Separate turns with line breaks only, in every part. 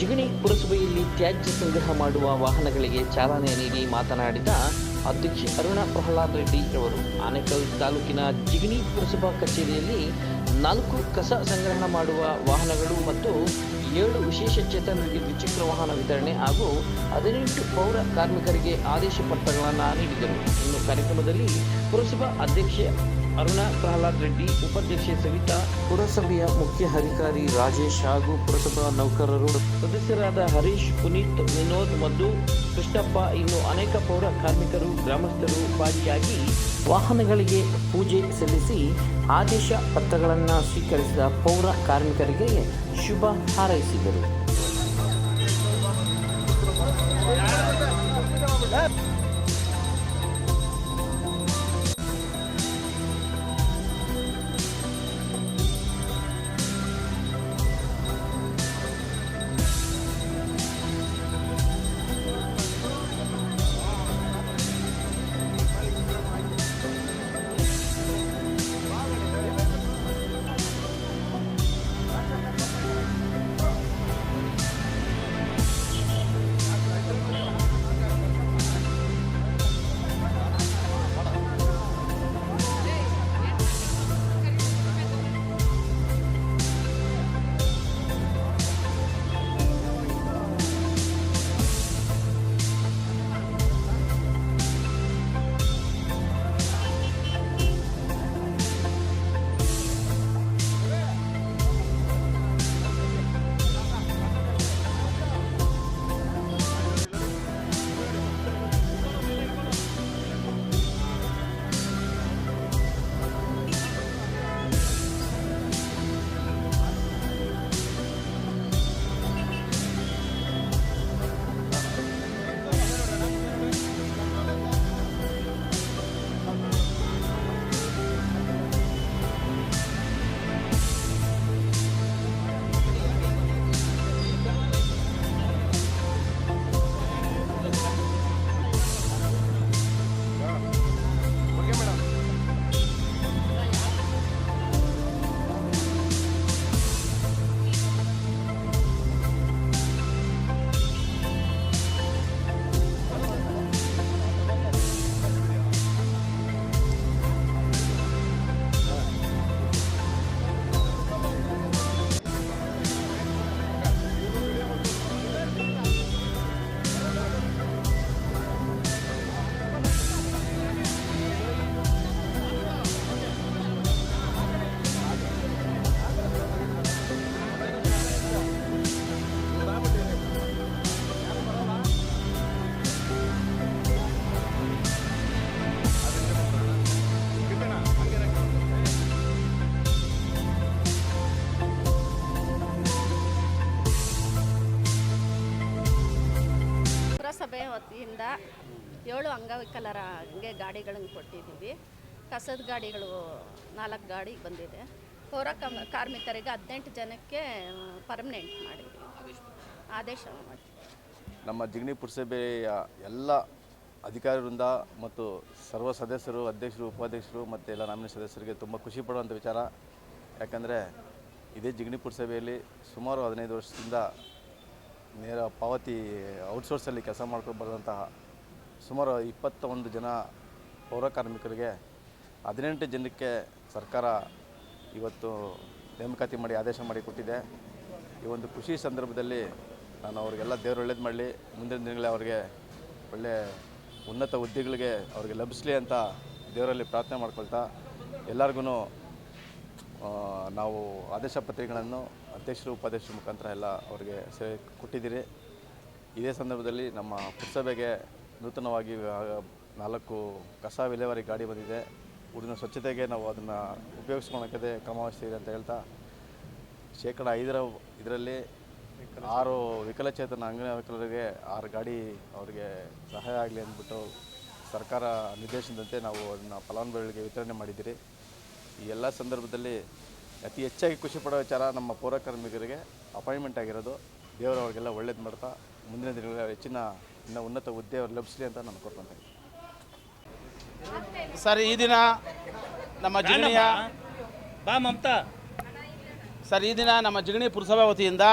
ಜಿಗಣಿ ಪುರಸಭೆಯಲ್ಲಿ ತ್ಯಾಜ್ಯ ಸಂಗ್ರಹ ಮಾಡುವ ವಾಹನಗಳಿಗೆ ಚಾಲನೆ ನೀಡಿ ಮಾತನಾಡಿದ ಅಧ್ಯಕ್ಷ ಅರುಣ ಪ್ರಹ್ಲಾದ್ ರೆಡ್ಡಿ ಅವರು, ಆನೇಕಲ್ ತಾಲೂಕಿನ ಜಿಗಣಿ ಪುರಸಭಾ ಕಚೇರಿಯಲ್ಲಿ ನಾಲ್ಕು ಕಸ ಸಂಗ್ರಹ ಮಾಡುವ ವಾಹನಗಳು ಮತ್ತು ಏಳು ವಿಶೇಷ ಚೇತನರಿಗೆ ದ್ವಿಚಕ್ರ ವಾಹನ ವಿತರಣೆ ಹಾಗೂ ಹದಿನೆಂಟು ಪೌರ ಕಾರ್ಮಿಕರಿಗೆ ಆದೇಶ ಪತ್ರಗಳನ್ನು ನೀಡಿದರು. ಇನ್ನು ಕಾರ್ಯಕ್ರಮದಲ್ಲಿ ಪುರಸಭಾ ಅಧ್ಯಕ್ಷೆ ಅರುಣಾ ಪ್ರಹ್ಲಾದ್ ರೆಡ್ಡಿ, ಉಪಾಧ್ಯಕ್ಷೆ ಸವಿತಾ, ಪುರಸಭೆಯ ಮುಖ್ಯ ಅಧಿಕಾರಿ ರಾಜೇಶ್ ಹಾಗೂ ಪುರಸಭಾ ನೌಕರರು ಸದಸ್ಯರಾದ ಹರೀಶ್, ಪುನೀತ್, ವಿನೋದ್, ಮಧು, ಕೃಷ್ಣಪ್ಪ ಇನ್ನು ಅನೇಕ ಪೌರ ಕಾರ್ಮಿಕರು, ಗ್ರಾಮಸ್ಥರು ಭಾಗಿಯಾಗಿ ವಾಹನಗಳಿಗೆ ಪೂಜೆ ಸಲ್ಲಿಸಿ ಆದೇಶ ಪತ್ರಗಳನ್ನು ಸ್ವೀಕರಿಸಿದ ಪೌರ ಕಾರ್ಮಿಕರಿಗೆ ಶುಭ ಹಾರೈಸಿದರು.
ವತಿಯಿಂದ ಏಳು ಅಂಗವಿಕಲರಿಗೆ ಗಾಡಿಗಳನ್ನು ಕೊಟ್ಟಿದ್ದೀವಿ. ಕಸದ ಗಾಡಿಗಳು ನಾಲ್ಕು ಗಾಡಿ ಬಂದಿದೆ. ಪೌರ ಕಾರ್ಮಿಕರಿಗೆ ಹದಿನೆಂಟು ಜನಕ್ಕೆ ಪರ್ಮನೆಂಟ್ ಮಾಡಿದ್ವಿ ಆದೇಶ
ನಮ್ಮ ಜಿಗಣಿ ಪುರಸಭೆಯ ಎಲ್ಲ ಅಧಿಕಾರಿಗಳಿಂದ ಮತ್ತು ಸರ್ವ ಸದಸ್ಯರು, ಅಧ್ಯಕ್ಷರು, ಉಪಾಧ್ಯಕ್ಷರು ಮತ್ತು ಎಲ್ಲ ನಾಮಿನಿ ಸದಸ್ಯರಿಗೆ ತುಂಬ ಖುಷಿ ಪಡುವಂಥ ವಿಚಾರ. ಯಾಕಂದರೆ ಇದೇ ಜಿಗಣಿ ಪುರಸಭೆಯಲ್ಲಿ ಸುಮಾರು ಹದಿನೈದು ವರ್ಷದಿಂದ ನೇರ ಪಾವತಿ ಔಟ್ಸೋರ್ಸಲ್ಲಿ ಕೆಲಸ ಮಾಡ್ಕೊಂಡು ಬರೆದಂತಹ ಸುಮಾರು ಇಪ್ಪತ್ತ ಒಂದು ಜನ ಪೌರ ಕಾರ್ಮಿಕರಿಗೆ ಹದಿನೆಂಟು ಜನಕ್ಕೆ ಸರ್ಕಾರ ಇವತ್ತು ನೇಮಕಾತಿ ಮಾಡಿ ಆದೇಶ ಮಾಡಿ ಕೊಟ್ಟಿದೆ. ಈ ಒಂದು ಖುಷಿ ಸಂದರ್ಭದಲ್ಲಿ ನಾನು ಅವರಿಗೆಲ್ಲ ದೇವರು ಒಳ್ಳೇದು ಮಾಡಲಿ, ಮುಂದಿನ ದಿನಗಳಲ್ಲಿ ಅವರಿಗೆ ಒಳ್ಳೆ ಉನ್ನತ ಹುದ್ದೆಗಳಿಗೆ ಅವ್ರಿಗೆ ಲಭಿಸಲಿ ಅಂತ ದೇವರಲ್ಲಿ ಪ್ರಾರ್ಥನೆ ಮಾಡ್ಕೊಳ್ತಾ ಎಲ್ಲರಿಗೂ ನಾವು ಆದೇಶ ಪತ್ರಿಕೆಗಳನ್ನು ಅಧ್ಯಕ್ಷರು, ಉಪಾಧ್ಯಕ್ಷರ ಮುಖಾಂತರ ಎಲ್ಲ ಅವರಿಗೆ ಸೇ ಕೊಟ್ಟಿದ್ದೀರಿ. ಇದೇ ಸಂದರ್ಭದಲ್ಲಿ ನಮ್ಮ ಪುರಸಭೆಗೆ ನೂತನವಾಗಿ ನಾಲ್ಕು ಕಸ ವಿಲೇವಾರಿ ಗಾಡಿ ಬಂದಿದೆ. ಊರಿನ ಸ್ವಚ್ಛತೆಗೆ ನಾವು ಅದನ್ನು ಉಪಯೋಗಿಸ್ಕೊಳಕ್ಕೆ ಕ್ರಮ ವಹಿಸ್ತೀವಿ ಅಂತ ಹೇಳ್ತಾ, ಶೇಕಡ ಐದರ ಇದರಲ್ಲಿ ಆರು ವಿಕಲಚೇತನ ಅಂಗವಿಕಲರಿಗೆ ಆರು ಗಾಡಿ ಅವರಿಗೆ ಸಹಾಯ ಆಗಲಿ ಅಂದ್ಬಿಟ್ಟು ಸರ್ಕಾರ ನಿರ್ದೇಶನದಂತೆ ನಾವು ಅದನ್ನು ಫಲಾನುಭವಿಗಳಿಗೆ ವಿತರಣೆ ಮಾಡಿದ್ದೀರಿ. ಈ ಎಲ್ಲ ಸಂದರ್ಭದಲ್ಲಿ ಅತಿ ಹೆಚ್ಚಾಗಿ ಖುಷಿ ಪಡೋ ವಿಚಾರ ನಮ್ಮ ಪೌರ ಕಾರ್ಮಿಕರಿಗೆ ಅಪಾಯಿಂಟ್ಮೆಂಟ್ ಆಗಿರೋದು. ದೇವರು ಅವ್ರಿಗೆಲ್ಲ ಒಳ್ಳೇದು ಮಾಡ್ತಾ ಮುಂದಿನ ದಿನಗಳಲ್ಲಿ ಹೆಚ್ಚಿನ ಇನ್ನು ಉನ್ನತ ಹುದ್ದೆ ಅವ್ರು ಲಭಿಸಲಿ ಅಂತ ನಾನು ಕೋರ್ಕೊತೀನಿ
ಸರ್ ಈ ದಿನ ನಮ್ಮ ಜಿಗಣಿಯ
ಬಾ ಮಮತಾ
ಸರ್ ಈ ದಿನ ನಮ್ಮ ಜಿಗಣಿ ಪುರಸಭಾ ವತಿಯಿಂದ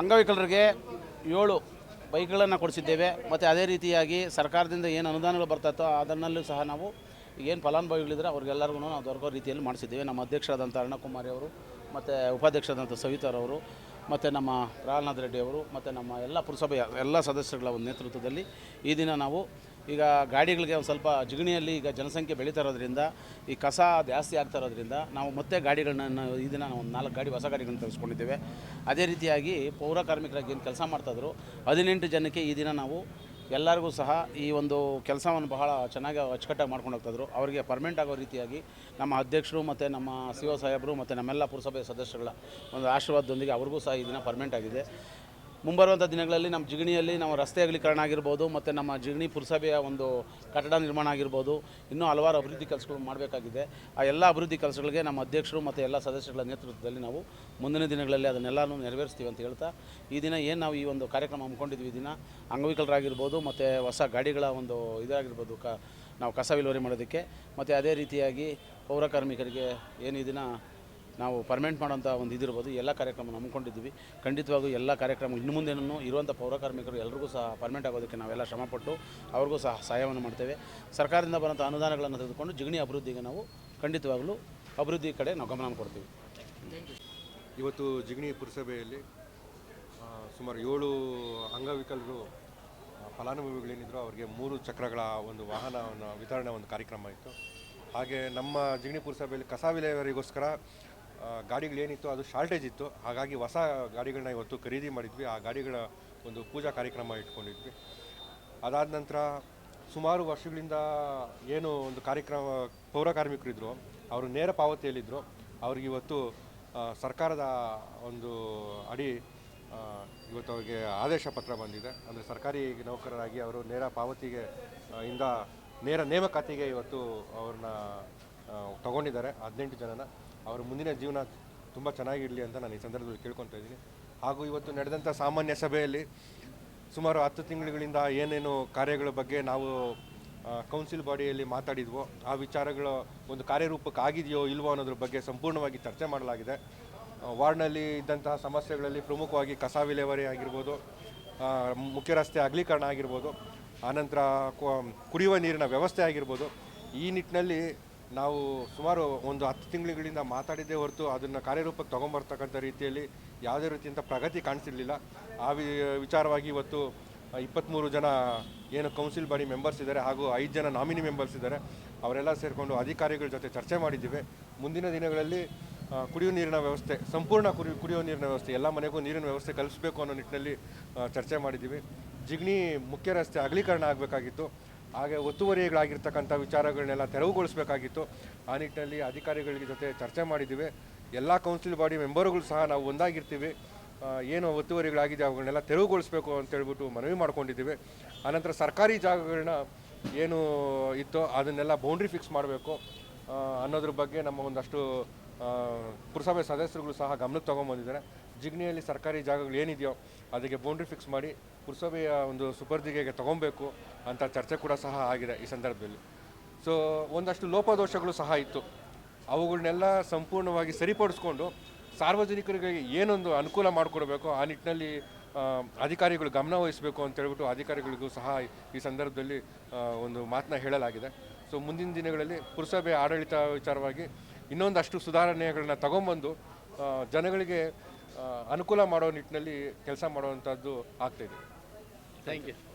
ಅಂಗವಿಕಲರಿಗೆ ಏಳು ಬೈಕ್ಗಳನ್ನು ಕೊಡಿಸಿದ್ದೇವೆ. ಮತ್ತು ಅದೇ ರೀತಿಯಾಗಿ ಸರ್ಕಾರದಿಂದ ಏನು ಅನುದಾನಗಳು ಬರ್ತಾಯಿತ್ತೋ ಅದನ್ನಲ್ಲೂ ಸಹ ನಾವು ಏನು ಫಲಾನುಭವಿಗಳಿದ್ರೆ ಅವ್ರಿಗೆಲ್ಲರಿಗೂ ನಾವು ದೊರಕೋ ರೀತಿಯಲ್ಲಿ ಮಾಡಿಸಿದ್ದೀವಿ. ನಮ್ಮ ಅಧ್ಯಕ್ಷರಾದಂಥ ಅರುಣಕುಮಾರಿ ಅವರು, ಮತ್ತು ಉಪಾಧ್ಯಕ್ಷರಾದಂಥ ಸವಿತಾರವರು ಮತ್ತು ನಮ್ಮ ಪ್ರಹ್ಲಾದ್ ರೆಡ್ಡಿ ಅವರು, ಮತ್ತು ನಮ್ಮ ಎಲ್ಲ ಪುರಸಭೆಯ ಎಲ್ಲ ಸದಸ್ಯರುಗಳ ಒಂದು ನೇತೃತ್ವದಲ್ಲಿ ಈ ದಿನ ನಾವು ಈಗ ಗಾಡಿಗಳಿಗೆ ಒಂದು ಸ್ವಲ್ಪ ಜಿಗಣಿಯಲ್ಲಿ ಈಗ ಜನಸಂಖ್ಯೆ ಬೆಳೀತಾ ಇರೋದ್ರಿಂದ, ಈ ಕಸ ಜಾಸ್ತಿ ಆಗ್ತಾ ಇರೋದ್ರಿಂದ ನಾವು ಮತ್ತೆ ಗಾಡಿಗಳನ್ನ ಈ ದಿನ ಒಂದು ನಾಲ್ಕು ಗಾಡಿ ಹೊಸ ಗಾಡಿಗಳನ್ನ ತರಿಸ್ಕೊಂಡಿದ್ದೇವೆ. ಅದೇ ರೀತಿಯಾಗಿ ಪೌರ ಕಾರ್ಮಿಕರಾಗಿ ಏನು ಕೆಲಸ ಮಾಡ್ತಾಯಿದ್ರು ಹದಿನೆಂಟು ಜನಕ್ಕೆ ಈ ದಿನ ನಾವು ಎಲ್ಲರಿಗೂ ಸಹ ಈ ಒಂದು ಕೆಲಸವನ್ನು ಬಹಳ ಚೆನ್ನಾಗಿ ಅಚ್ಚುಕಟ್ಟಾಗಿ ಮಾಡ್ಕೊಂಡು ಹೋಗ್ತಾಯಿದ್ರು ಅವರಿಗೆ ಪರ್ಮನೆಂಟ್ ಆಗೋ ರೀತಿಯಾಗಿ ನಮ್ಮ ಅಧ್ಯಕ್ಷರು ಮತ್ತು ನಮ್ಮ ಸಿ ಒ ಸಾಹೇಬರು ಮತ್ತು ನಮ್ಮೆಲ್ಲ ಪುರಸಭೆ ಸದಸ್ಯರುಗಳ ಒಂದು ಆಶೀರ್ವಾದದೊಂದಿಗೆ ಅವ್ರಿಗೂ ಸಹ ಈ ದಿನ ಪರ್ಮನೆಂಟ್ ಆಗಿದೆ. ಮುಂಬರುವಂಥ ದಿನಗಳಲ್ಲಿ ನಮ್ಮ ಜಿಗಣಿಯಲ್ಲಿ ನಾವು ರಸ್ತೆ ಅಗಲೀಕರಣ ಆಗಿರ್ಬೋದು, ಮತ್ತು ನಮ್ಮ ಜಿಗಣಿ ಪುರಸಭೆಯ ಒಂದು ಕಟ್ಟಡ ನಿರ್ಮಾಣ ಆಗಿರ್ಬೋದು, ಇನ್ನೂ ಹಲವಾರು ಅಭಿವೃದ್ಧಿ ಕೆಲಸಗಳು ಮಾಡಬೇಕಾಗಿದೆ. ಆ ಎಲ್ಲ ಅಭಿವೃದ್ಧಿ ಕೆಲಸಗಳಿಗೆ ನಮ್ಮ ಅಧ್ಯಕ್ಷರು ಮತ್ತು ಎಲ್ಲ ಸದಸ್ಯರುಗಳ ನೇತೃತ್ವದಲ್ಲಿ ನಾವು ಮುಂದಿನ ದಿನಗಳಲ್ಲಿ ಅದನ್ನೆಲ್ಲನೂ ನೆರವೇರಿಸ್ತೀವಿ ಅಂತ ಹೇಳ್ತಾ, ಈ ದಿನ ಏನು ನಾವು ಈ ಒಂದು ಕಾರ್ಯಕ್ರಮ ಹಮ್ಮಿಕೊಂಡಿದ್ವಿ ಈ ದಿನ, ಅಂಗವಿಕಲರಾಗಿರ್ಬೋದು, ಮತ್ತು ಹೊಸ ಗಾಡಿಗಳ ಒಂದು ಇದಾಗಿರ್ಬೋದು, ಕ ನಾವು ಕಸ ವಿಲೇವಾರಿ ಮಾಡೋದಕ್ಕೆ, ಮತ್ತು ಅದೇ ರೀತಿಯಾಗಿ ಪೌರ ಕಾರ್ಮಿಕರಿಗೆ ಏನು ಈ ನಾವು ಪರ್ಮನೆಂಟ್ ಮಾಡೋಂಥ ಒಂದು ಇದಿರ್ಬೋದು, ಎಲ್ಲ ಕಾರ್ಯಕ್ರಮ ನಂಬ್ಕೊಂಡಿದ್ವಿ ಖಂಡಿತವಾಗೂ ಎಲ್ಲ ಕಾರ್ಯಕ್ರಮ ಇನ್ನು ಮುಂದೆನೂ ಇರುವಂಥ ಪೌರ ಕಾರ್ಮಿಕರು ಎಲ್ರಿಗೂ ಸಹ ಪರ್ಮನೆಂಟ್ ಆಗೋದಕ್ಕೆ ನಾವೆಲ್ಲ ಶ್ರಮಪಟ್ಟು ಅವ್ರಿಗೂ ಸಹ ಸಹಾಯವನ್ನು ಮಾಡ್ತೇವೆ. ಸರ್ಕಾರದಿಂದ ಬರೋಂಥ ಅನುದಾನಗಳನ್ನು ತೆಗೆದುಕೊಂಡು ಜಿಗಣಿ ಅಭಿವೃದ್ಧಿಗೆ ನಾವು ಖಂಡಿತವಾಗಲೂ ಅಭಿವೃದ್ಧಿ ಕಡೆ ನಾವು ಗಮನ ಕೊಡ್ತೀವಿ.
ಇವತ್ತು ಜಿಗಣಿ ಪುರಸಭೆಯಲ್ಲಿ ಸುಮಾರು ಏಳು ಅಂಗವಿಕಲರು ಫಲಾನುಭವಿಗಳೇನಿದ್ರು ಅವರಿಗೆ ಮೂರು ಚಕ್ರಗಳ ಒಂದು ವಾಹನವನ್ನು ವಿತರಣೆ ಒಂದು ಕಾರ್ಯಕ್ರಮ ಇತ್ತು. ಹಾಗೆ ನಮ್ಮ ಜಿಗಣಿ ಪುರಸಭೆಯಲ್ಲಿ ಕಸ ವಿಲೇವಾರಿಗೋಸ್ಕರ ಗಾಡಿಗಳೇನಿತ್ತು, ಅದು ಶಾರ್ಟೇಜ್ ಇತ್ತು. ಹಾಗಾಗಿ ಹೊಸ ಗಾಡಿಗಳನ್ನ ಇವತ್ತು ಖರೀದಿ ಮಾಡಿದ್ವಿ. ಆ ಗಾಡಿಗಳ ಒಂದು ಪೂಜಾ ಕಾರ್ಯಕ್ರಮ ಇಟ್ಕೊಂಡಿದ್ವಿ. ಅದಾದ ನಂತರ ಸುಮಾರು ವರ್ಷಗಳಿಂದ ಏನು ಒಂದು ಕಾರ್ಯಕ್ರಮ, ಪೌರ ಕಾರ್ಮಿಕರಿದ್ದರು ಅವರು ನೇರ ಪಾವತಿಯಲ್ಲಿದ್ದರು ಅವ್ರಿಗೆ ಇವತ್ತು ಸರ್ಕಾರದ ಒಂದು ಅಡಿ ಇವತ್ತು ಅವರಿಗೆ ಆದೇಶ ಪತ್ರ ಬಂದಿದೆ. ಅಂದರೆ ಸರ್ಕಾರಿ ನೌಕರರಾಗಿ ಅವರು ನೇರ ಪಾವತಿಗೆ ಇಂದ ನೇರ ನೇಮಕಾತಿಗೆ ಇವತ್ತು ಅವ್ರನ್ನ ತಗೊಂಡಿದ್ದಾರೆ. ಹದಿನೆಂಟು ಜನನ. ಅವರ ಮುಂದಿನ ಜೀವನ ತುಂಬ ಚೆನ್ನಾಗಿರಲಿ ಅಂತ ನಾನು ಈ ಸಂದರ್ಭದಲ್ಲಿ ಕೇಳ್ಕೊತಾ ಇದ್ದೀನಿ. ಹಾಗೂ ಇವತ್ತು ನಡೆದಂಥ ಸಾಮಾನ್ಯ ಸಭೆಯಲ್ಲಿ ಸುಮಾರು ಹತ್ತು ತಿಂಗಳುಗಳಿಂದ ಏನೇನು ಕಾರ್ಯಗಳ ಬಗ್ಗೆ ನಾವು ಕೌನ್ಸಿಲ್ ಬಾಡಿಯಲ್ಲಿ ಮಾತಾಡಿದ್ವೋ, ಆ ವಿಚಾರಗಳು ಒಂದು ಕಾರ್ಯರೂಪಕ್ಕೆ ಆಗಿದೆಯೋ ಇಲ್ವೋ ಅನ್ನೋದ್ರ ಬಗ್ಗೆ ಸಂಪೂರ್ಣವಾಗಿ ಚರ್ಚೆ ಮಾಡಲಾಗಿದೆ. ವಾರ್ಡ್ನಲ್ಲಿ ಇದ್ದಂತಹ ಸಮಸ್ಯೆಗಳಲ್ಲಿ ಪ್ರಮುಖವಾಗಿ ಕಸ ವಿಲೇವಾರಿ ಆಗಿರ್ಬೋದು ಮುಖ್ಯ ರಸ್ತೆ ಅಗಲೀಕರಣ ಆಗಿರ್ಬೋದು ಆನಂತರ ಕುಡಿಯುವ ನೀರಿನ ವ್ಯವಸ್ಥೆ ಆಗಿರ್ಬೋದು, ಈ ನಿಟ್ಟಿನಲ್ಲಿ ನಾವು ಸುಮಾರು ಒಂದು ಹತ್ತು ತಿಂಗಳುಗಳಿಂದ ಮಾತಾಡಿದ್ದೇ ಹೊರತು ಅದನ್ನು ಕಾರ್ಯರೂಪಕ್ಕೆ ತೊಗೊಂಬರ್ತಕ್ಕಂಥ ರೀತಿಯಲ್ಲಿ ಯಾವುದೇ ರೀತಿಯಂಥ ಪ್ರಗತಿ ಕಾಣಿಸಿರಲಿಲ್ಲ. ಆ ವಿಚಾರವಾಗಿ ಇವತ್ತು ಇಪ್ಪತ್ತ್ಮೂರು ಜನ ಏನು ಕೌನ್ಸಿಲ್ ಬಾಡಿ ಮೆಂಬರ್ಸ್ ಇದ್ದಾರೆ ಹಾಗೂ ಐದು ಜನ ನಾಮಿನಿ ಮೆಂಬರ್ಸ್ ಇದ್ದಾರೆ. ಅವರೆಲ್ಲ ಸೇರಿಕೊಂಡು ಅಧಿಕಾರಿಗಳ ಜೊತೆ ಚರ್ಚೆ ಮಾಡಿದ್ದೀವಿ. ಮುಂದಿನ ದಿನಗಳಲ್ಲಿ ಕುಡಿಯುವ ನೀರಿನ ವ್ಯವಸ್ಥೆ, ಸಂಪೂರ್ಣ ಕುಡಿ ಕುಡಿಯುವ ನೀರಿನ ವ್ಯವಸ್ಥೆ, ಎಲ್ಲ ಮನೆಗೂ ನೀರಿನ ವ್ಯವಸ್ಥೆ ಕಲ್ಪಿಸಬೇಕು ಅನ್ನೋ ನಿಟ್ಟಿನಲ್ಲಿ ಚರ್ಚೆ ಮಾಡಿದ್ದೀವಿ. ಜಿಗಣಿ ಮುಖ್ಯ ರಸ್ತೆ ಅಗಲೀಕರಣ ಆಗಬೇಕಾಗಿತ್ತು. ಹಾಗೆ ಒತ್ತುವರಿಗಳಾಗಿರ್ತಕ್ಕಂಥ ವಿಚಾರಗಳನ್ನೆಲ್ಲ ತೆರವುಗೊಳಿಸಬೇಕಾಗಿತ್ತು. ಆ ನಿಟ್ಟಿನಲ್ಲಿ ಅಧಿಕಾರಿಗಳ ಜೊತೆ ಚರ್ಚೆ ಮಾಡಿದ್ದೀವಿ. ಎಲ್ಲ ಕೌನ್ಸಿಲ್ ಬಾಡಿ ಮೆಂಬರ್ಗಳು ಸಹ ನಾವು ಒಂದಾಗಿರ್ತೀವಿ. ಏನು ಒತ್ತುವರಿಗಳಾಗಿದೆ ಅವುಗಳನ್ನೆಲ್ಲ ತೆರವುಗೊಳಿಸಬೇಕು ಅಂತ ಹೇಳ್ಬಿಟ್ಟು ಮನವಿ ಮಾಡ್ಕೊಂಡಿದ್ದೀವಿ. ಆನಂತರ ಸರ್ಕಾರಿ ಜಾಗಗಳನ್ನ ಏನು ಇತ್ತು ಅದನ್ನೆಲ್ಲ ಬೌಂಡ್ರಿ ಫಿಕ್ಸ್ ಮಾಡಬೇಕು. ಅನ್ನೋದ್ರ ಬಗ್ಗೆ ನಮ್ಮ ಒಂದಷ್ಟು ಪುರಸಭೆ ಸದಸ್ಯರುಗಳು ಸಹ ಗಮನಕ್ಕೆ ತೊಗೊಂಬಂದಿದ್ದಾರೆ. ಜಿಗಣಿಯಲ್ಲಿ ಸರ್ಕಾರಿ ಜಾಗಗಳು ಏನಿದೆಯೋ ಅದಕ್ಕೆ ಬೌಂಡ್ರಿ ಫಿಕ್ಸ್ ಮಾಡಿ ಪುರಸಭೆಯ ಒಂದು ಸುಪರ್ದಿಗೆಗೆ ತೊಗೊಬೇಕು ಅಂತ ಚರ್ಚೆ ಕೂಡ ಸಹ ಆಗಿದೆ ಈ ಸಂದರ್ಭದಲ್ಲಿ. ಸೊ ಒಂದಷ್ಟು ಲೋಪದೋಷಗಳು ಸಹ ಇತ್ತು. ಅವುಗಳನ್ನೆಲ್ಲ ಸಂಪೂರ್ಣವಾಗಿ ಸರಿಪಡಿಸ್ಕೊಂಡು ಸಾರ್ವಜನಿಕರಿಗೆ ಏನೊಂದು ಅನುಕೂಲ ಮಾಡಿಕೊಡ್ಬೇಕು ಆ ನಿಟ್ಟಿನಲ್ಲಿ ಅಧಿಕಾರಿಗಳು ಗಮನ ವಹಿಸಬೇಕು ಅಂತ ಹೇಳ್ಬಿಟ್ಟು ಅಧಿಕಾರಿಗಳಿಗೂ ಸಹ ಈ ಸಂದರ್ಭದಲ್ಲಿ ಒಂದು ಮಾತನ್ನ ಹೇಳಲಾಗಿದೆ. ಸೊ ಮುಂದಿನ ದಿನಗಳಲ್ಲಿ ಪುರಸಭೆ ಆಡಳಿತ ವಿಚಾರವಾಗಿ ಇನ್ನೊಂದಷ್ಟು ಸುಧಾರಣೆಗಳನ್ನ ತಗೊಂಬಂದು ಜನಗಳಿಗೆ ಅನುಕೂಲ ಮಾಡೋ ನಿಟ್ಟಿನಲ್ಲಿ ಕೆಲಸ ಮಾಡುವಂಥದ್ದು ಆಗ್ತಾಯಿದೆ
ಥ್ಯಾಂಕ್ ಯು